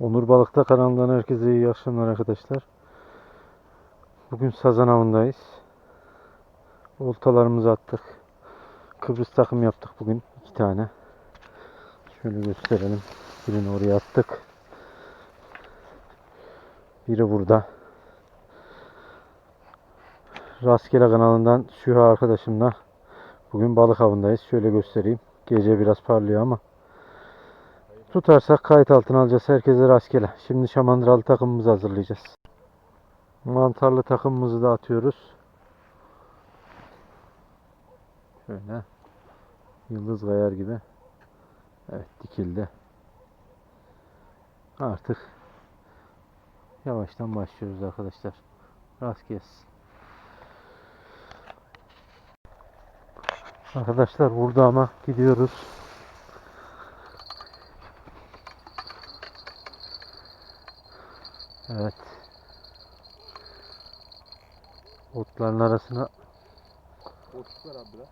Onur Balık'ta kanalından herkese iyi akşamlar arkadaşlar. Bugün sazan avındayız. Oltalarımızı attık. Kıbrıs takım yaptık bugün. iki tane. Şöyle gösterelim. Birini oraya attık. Biri burada. Rastgele kanalından Süha arkadaşımla bugün balık avındayız. Şöyle göstereyim. Gece biraz parlıyor ama tutarsak kayıt altına alacağız. Herkese rastgele. Şimdi şamandıralı takımımızı hazırlayacağız. Mantarlı takımımızı da atıyoruz. Şöyle. Yıldız kayar gibi. Evet dikildi. Artık yavaştan başlıyoruz arkadaşlar. Rast gelsin. Arkadaşlar burada ama gidiyoruz. Evet. Otların arasına var abi biraz.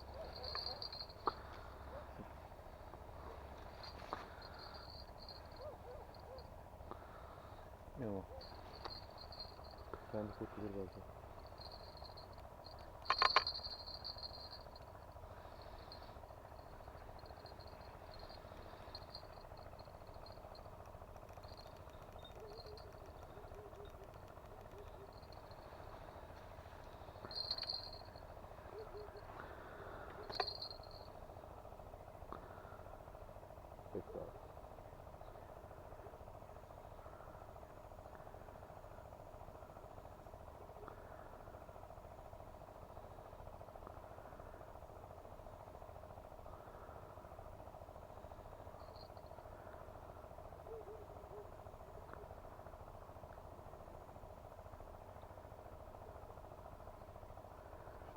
Yok. Kendi kurtulur belki. Peki abi.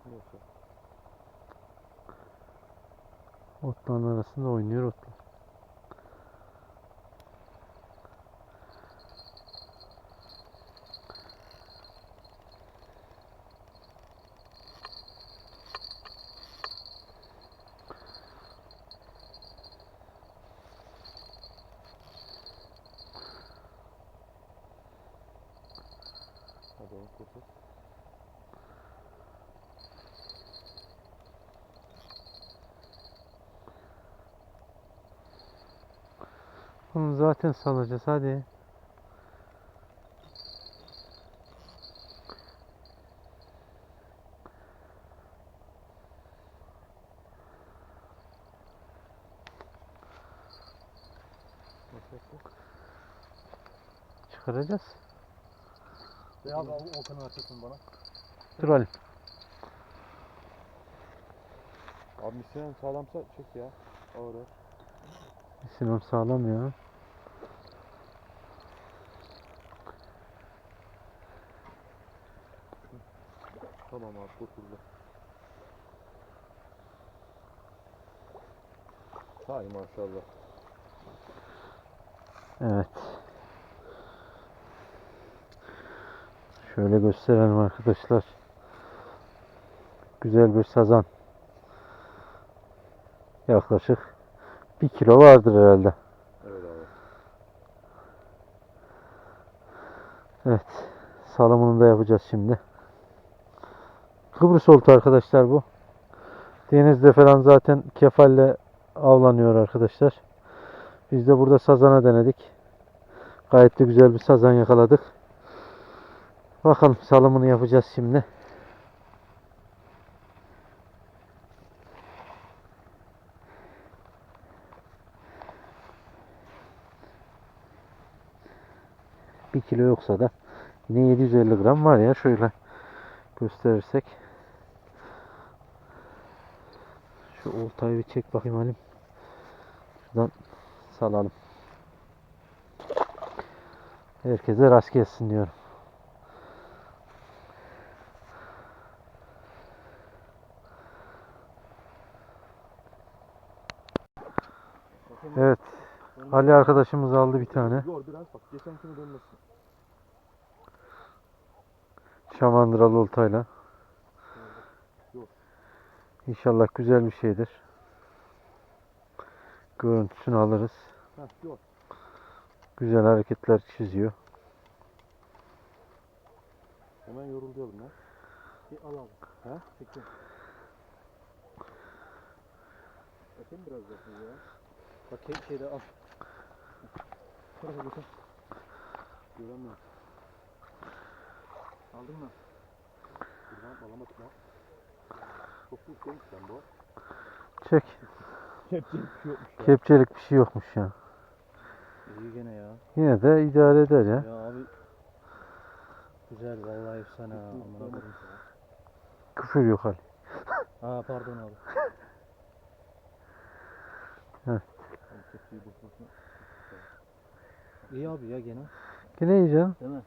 Neyse. otların arasında oynuyor otlar. Onu kurtul. Bunu zaten salacağız hadi. Çıkaracağız. Beyaz abi Volkan'ın açısın bana. Dur Ali. Abi misyon sağlamsa çek ya. Ağır ağır. Sinan sağlam ya. Tamam abi kurtuldu. Hay maşallah. Evet. Şöyle gösterelim arkadaşlar. Güzel bir sazan. Yaklaşık bir kilo vardır herhalde. Evet abi. Evet. Da yapacağız şimdi. Kıbrıs oltu arkadaşlar bu. Denizde falan zaten kefalle avlanıyor arkadaşlar. Biz de burada sazana denedik. Gayet de güzel bir sazan yakaladık. Bakalım salımını yapacağız şimdi. Bir kilo yoksa da yine 750 gram var ya şöyle gösterirsek. Şu oltayı bir çek bakayım Halim. Şuradan salalım. Herkese rast gelsin diyorum. Evet. Ali arkadaşımız aldı bir tane. Zor biraz bak. Geçenkini dönmesin. Şamandıralı oltayla. Yok. İnşallah güzel bir şeydir. Görüntüsünü alırız. Yok. Güzel hareketler çiziyor. Hemen yoruluyordum lan. Bir al abi. Ha? Çekil. Bakayım biraz zaten ya. Bak ke- şeyde al. Tarafa götür. Göremiyorum. Aldın mı? Buradan alamadım lan. Çok büyük değilmiş lan bu. Çek. Kepçe bir şey yokmuş ya. Kepçelik bir şey yokmuş ya. İyi gene ya. Yine de idare eder ya. Ya abi. Güzel vallahi efsane ha. Amına koyayım. Küfür yok hali. Ha pardon abi. Heh. Kepçeyi boş boşuna. İyi abi ya gene. Yine iyi canım. Değil mi?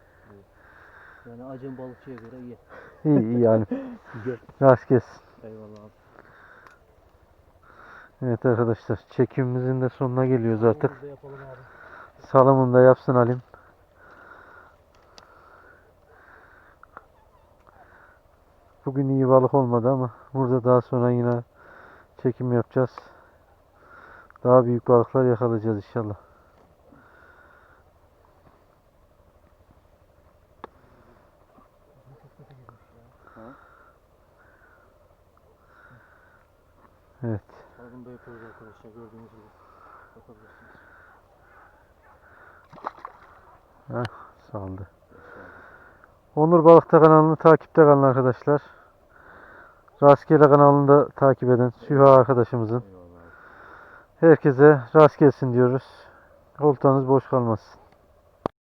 Yani acem balıkçıya göre iyi. İyi iyi yani. Güzel. Rast gelsin. Eyvallah abi. Evet arkadaşlar çekimimizin de sonuna geliyoruz artık. Salımını da yapsın Halim. Bugün iyi balık olmadı ama burada daha sonra yine çekim yapacağız. Daha büyük balıklar yakalayacağız inşallah. Evet. Bunu da yapıyoruz arkadaşlar gördüğünüz gibi. Bakabilirsiniz. Saldı. Onur Balıkta kanalını takipte kalın arkadaşlar. Rastgele kanalını da takip edin. Süha arkadaşımızın. Herkese rast gelsin diyoruz. Oltanız boş kalmasın.